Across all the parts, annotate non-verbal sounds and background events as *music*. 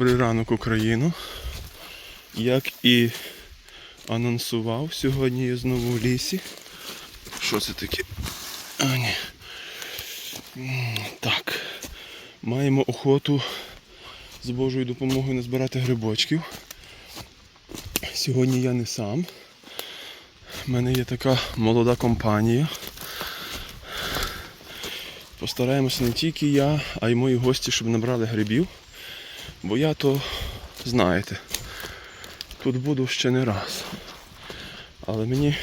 Добрий ранок, Україну. Як і анонсував, сьогодні я знову в лісі. Що це таке? А, ні. Так. Маємо охоту з Божою допомогою назбирати грибочків. Сьогодні я не сам. У мене є така молода компанія. Постараємося не тільки я, а й мої гості, щоб набрали грибів. Бо я то, знаєте, тут буду ще не раз. Але мені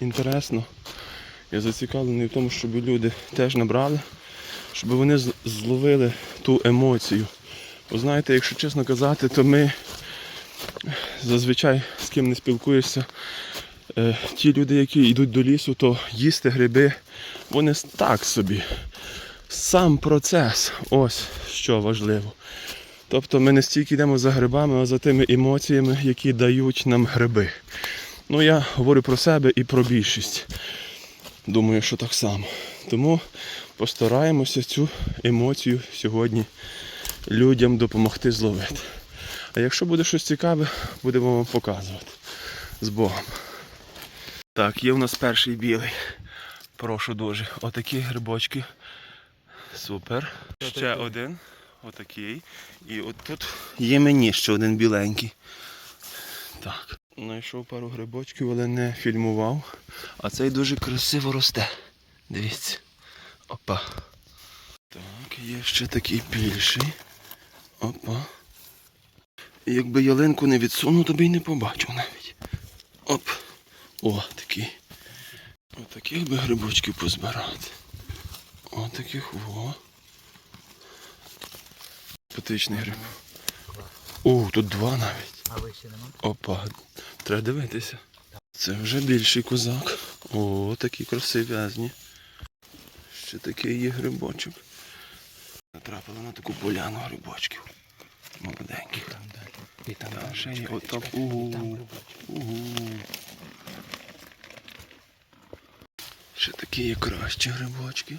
інтересно, я зацікавлений в тому, щоб люди теж набрали, щоб вони зловили ту емоцію. Бо знаєте, якщо чесно казати, то ми зазвичай з ким не спілкуєшся, е, ті люди, які йдуть до лісу, то їсти гриби, вони так собі. Сам процес, ось що важливо. Тобто ми не стільки йдемо за грибами, а за тими емоціями, які дають нам гриби. Ну я говорю про себе і про більшість. Думаю, що так само. Тому постараємося цю емоцію сьогодні людям допомогти зловити. А якщо буде щось цікаве, будемо вам показувати. З Богом. Так, є в нас перший білий. Прошу дуже. Отакі грибочки. Супер. Ще один. Отакий. І от тут є мені ще один біленький. Так. Знайшов пару грибочків, але не фільмував. А цей дуже красиво росте. Дивіться. Опа. Так, є ще такий більший. Опа. Якби ялинку не відсунув, то б і не побачив навіть. Оп. О, такий. Отаких би грибочків позбирати. Отаких во. Патичний гриб. О, тут два навіть. А вище нема? Опа, треба дивитися. Це вже більший козак. О, такі красивезні. Ще такий є грибочок. Натрапили на таку поляну грибочків. Молоденьких. І там Та, ще є отак. Угу. Угу. Ще такі є кращі грибочки.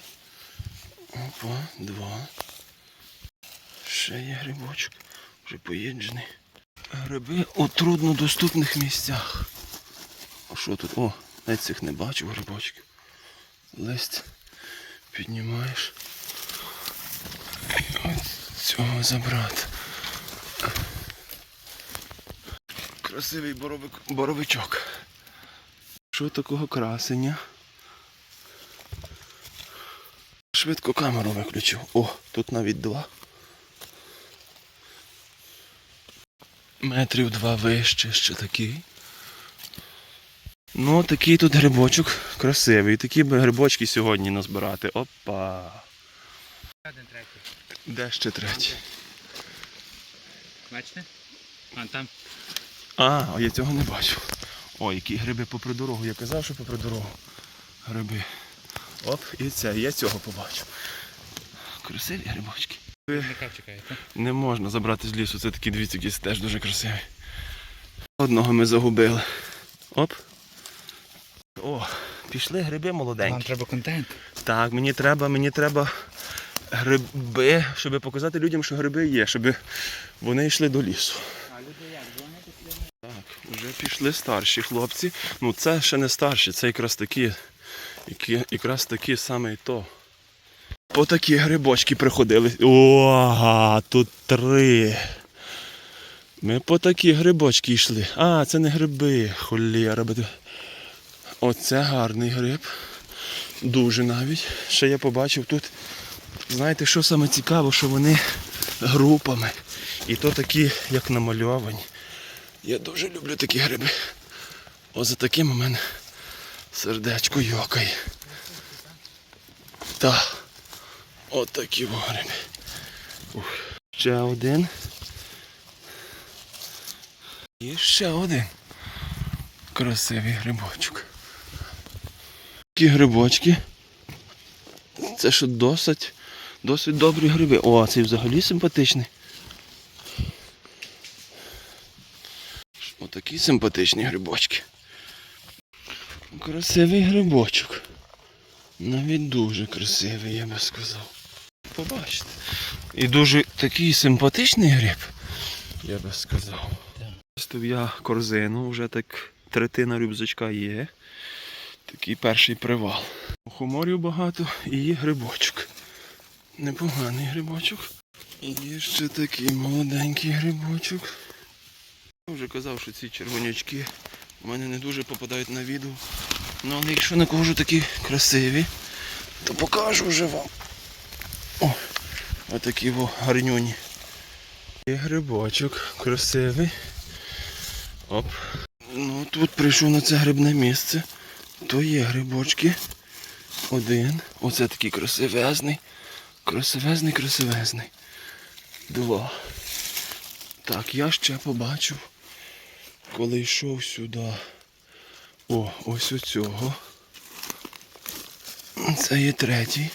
Опа, два. Ще є грибочок. Вже поїджений. Гриби у труднодоступних місцях. А що тут? О, навіть цих не бачив грибочків. Лист піднімаєш. Ось цього забрати. Красивий боровик, боровичок. Що такого красення? Швидко камеру виключив. О, тут навіть два. Метрів два вище, ще такий. Ну, такий тут грибочок красивий. Такі би грибочки сьогодні назбирати. Опа. Один третій. Де ще третій? Бачите? А там. А, а я цього не бачив. Ой, які гриби попри дорогу. Я казав, що попри дорогу. Гриби. Оп, і це, я цього побачив. Красиві грибочки. Чекаєте. Не можна забрати з лісу, це такі дві які теж дуже красиві. Одного ми загубили. Оп. О, пішли гриби молоденькі. треба контент. Так, мені треба, мені треба гриби, щоб показати людям, що гриби є, щоб вони йшли до лісу. А люди як? Дзвонити сюди? Так, вже пішли старші хлопці. Ну це ще не старші, це якраз такі, які, якраз такі саме і то. По такі грибочки приходили. Ого, тут три. Ми по такі грибочки йшли. А, це не гриби, холєра. Оце гарний гриб. Дуже навіть. Ще я побачив тут. Знаєте, що саме цікаво, що вони групами. І то такі, як намальовані. Я дуже люблю такі гриби. О, за таким у мене сердечко йокає. Та. От такі во Ще один. І ще один. Красивий грибочок. Такі грибочки. Це що досить, досить добрі гриби. О, цей взагалі симпатичний. Отакі симпатичні грибочки. Красивий грибочок. Навіть дуже красивий, я би сказав. Побачите. І дуже такий симпатичний гриб. Я би сказав. Став я корзину, вже так третина рюкзачка є. Такий перший привал. Хуморів багато і є грибочок. Непоганий грибочок. І є ще такий молоденький грибочок. Я вже казав, що ці червонячки у мене не дуже попадають на відео. Ну але якщо накожу такі красиві, то покажу вже вам. Отакі во гарнюні. Є грибочок красивий. Оп. Ну тут прийшов на це грибне місце. То є грибочки. Один. Оце такий красивезний. Красивезний, красивезний. Два. Так, я ще побачив, коли йшов сюди. О, ось у цього. Це є третій.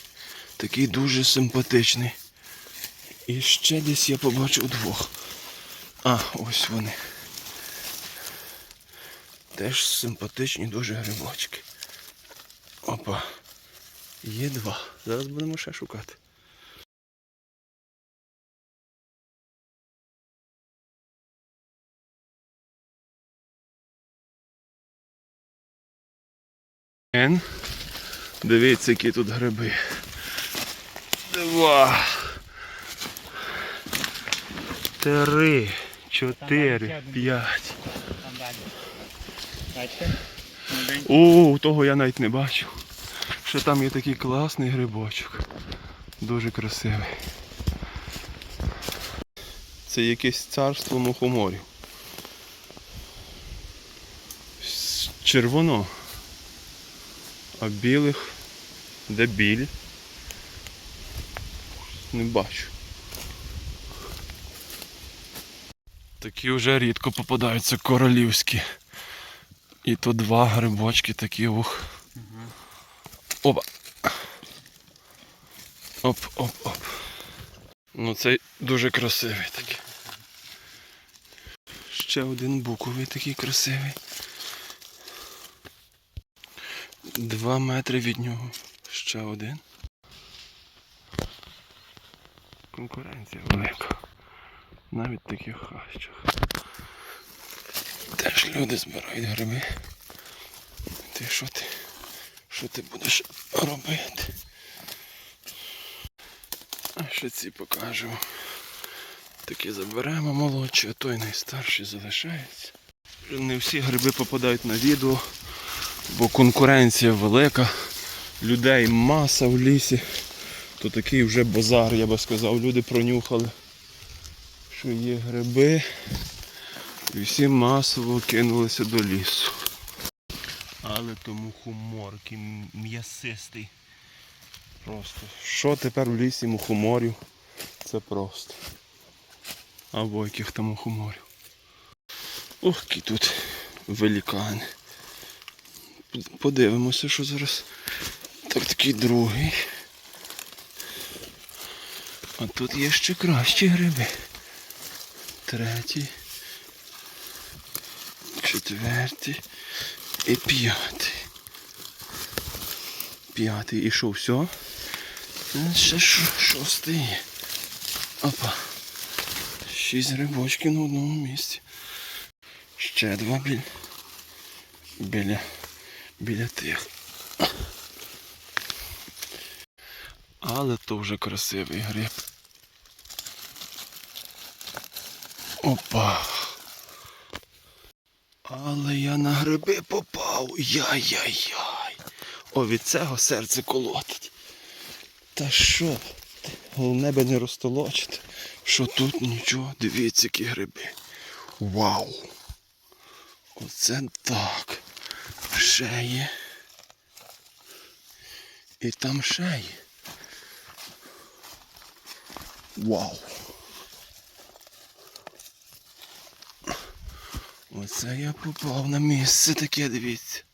Такий дуже симпатичний. І ще десь я побачив двох. А, ось вони. Теж симпатичні дуже грибочки. Опа. Є два. Зараз будемо ще шукати. Дивіться, які тут гриби. Два. Три. Чотири. П'ять. О, того я навіть не бачив. Ще там є такий класний грибочок. Дуже красивий. Це якесь царство мухоморів. Червоно. А білих. Де біль? Не бачу. Такі вже рідко попадаються королівські. І то два грибочки такі ух. Опа. Оп, оп, оп. Ну цей дуже красивий такий. Ще один буковий такий красивий. Два метри від нього. Ще один. Конкуренція велика. Навіть таких хащах. Теж люди збирають гриби. Ти що ти? Що ти будеш робити? А ще ці покажу. Такі заберемо молодші, а той найстарший залишається. Не всі гриби попадають на відео, бо конкуренція велика, людей маса в лісі. То такий вже базар, я би сказав, люди пронюхали, що є гриби. І всі масово кинулися до лісу. Але тому хуморки м'ясистий. Просто. Що тепер в лісі мухоморів? Це просто. Або яких там мухоморів. Ох, які тут великани. Подивимося, що зараз. Так такий другий. А тут є ще кращі гриби. Третій четвертий і п'ятий. П'ятий і що, все? Е, Ще шостий. Опа. Шість грибочків на одному місці. Ще два біля. Біля. Біля тих. Але то вже красивий гриб. Опа. Але я на гриби попав. Яй-яй-яй. О, від цього серце колотить. Та що? Головне би не розтолочити. Що тут нічого. Дивіться, які гриби. Вау! Оце так. Ще є. І там ще є. Вау! Оце я попав на місце таке, дивіться.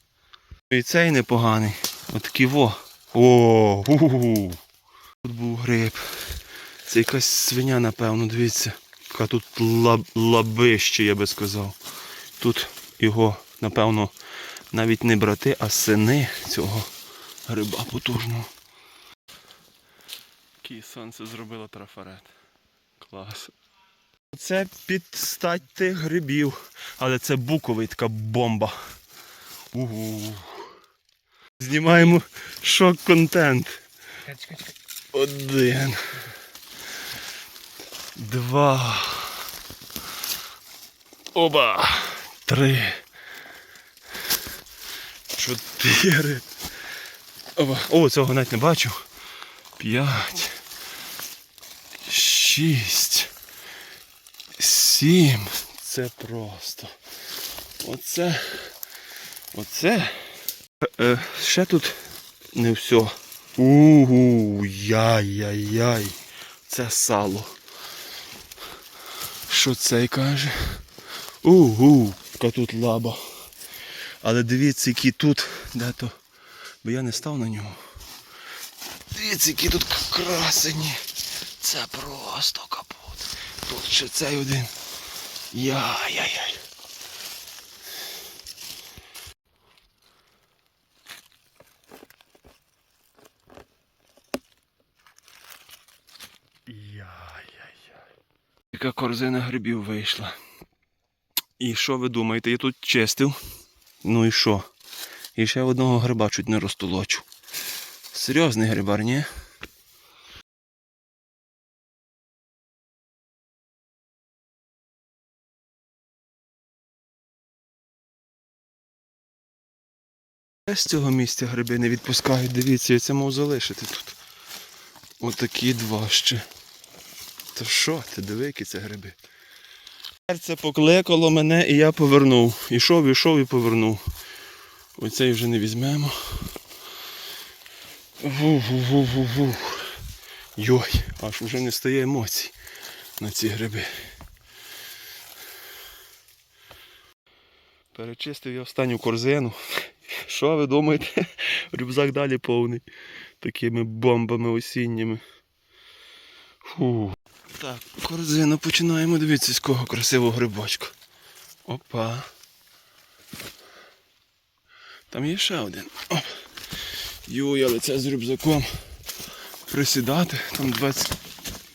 І цей непоганий. Отакий во. О, у Тут був гриб. Це якась свиня, напевно, дивіться. Яка тут лаб, лабище, я би сказав. Тут його, напевно, навіть не брати, а сини цього гриба потужного. Який сонце зробило трафарет. Клас. Це під стать тих грибів. Але це буковий така бомба. Угу. Знімаємо шок-контент. Один. Два. Оба. Три. Чотири. Оба. О, цього навіть не бачу. П'ять. Шість. Сім. Це просто. Оце. Оце. Е, е, ще тут не все. Угу, яй-яй-яй. Це сало. Що цей каже? Угу, яка тут лаба. Але дивіться, які тут, де то. Бо я не став на нього. Дивіться, які тут красені. Це просто капут. Тут ще цей один. Яй-яй-яй. Яка корзина грибів вийшла. І що ви думаєте, я тут чистив. Ну і що? І ще одного гриба чуть не розтолочу. Серйозний грибар, ні? З цього місця гриби не відпускають. Дивіться, я це мав залишити тут. Отакі два ще. Та що ти, диви, які це гриби. Серце покликало мене і я повернув. Ішов, ішов і повернув. Оцей вже не візьмемо. Ву-ву-ву-ву-ву. Йой, аж вже не стає емоцій на ці гриби. Перечистив я останню корзину. Що ви думаєте? *laughs* Рюкзак далі повний. Такими бомбами осінніми. Фу. Так, корзину починаємо дивитися з кого красивого грибочка. Опа. Там є ще один. Оп. Йой, але це з рюкзаком. Присідати, там 20,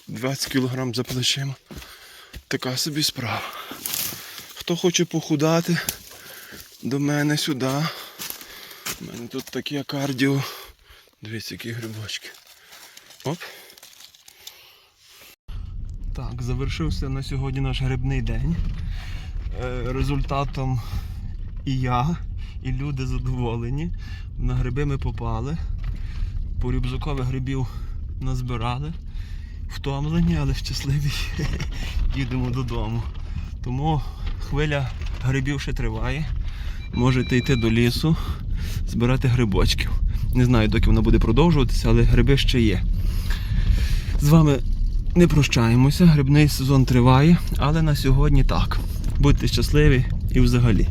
20 кг за плечима. Така собі справа. Хто хоче похудати, до мене сюди. У мене тут таке кардіо. Дивіться, які грибочки. Оп. Так, завершився на сьогодні наш грибний день. Е, Результатом і я, і люди задоволені. На гриби ми попали. По рюкзакових грибів назбирали. Втомлені, але щасливі. *laughs* Їдемо додому. Тому хвиля грибів ще триває. Можете йти до лісу, збирати грибочків. Не знаю, доки воно буде продовжуватися, але гриби ще є. З вами не прощаємося, грибний сезон триває, але на сьогодні так. Будьте щасливі і взагалі.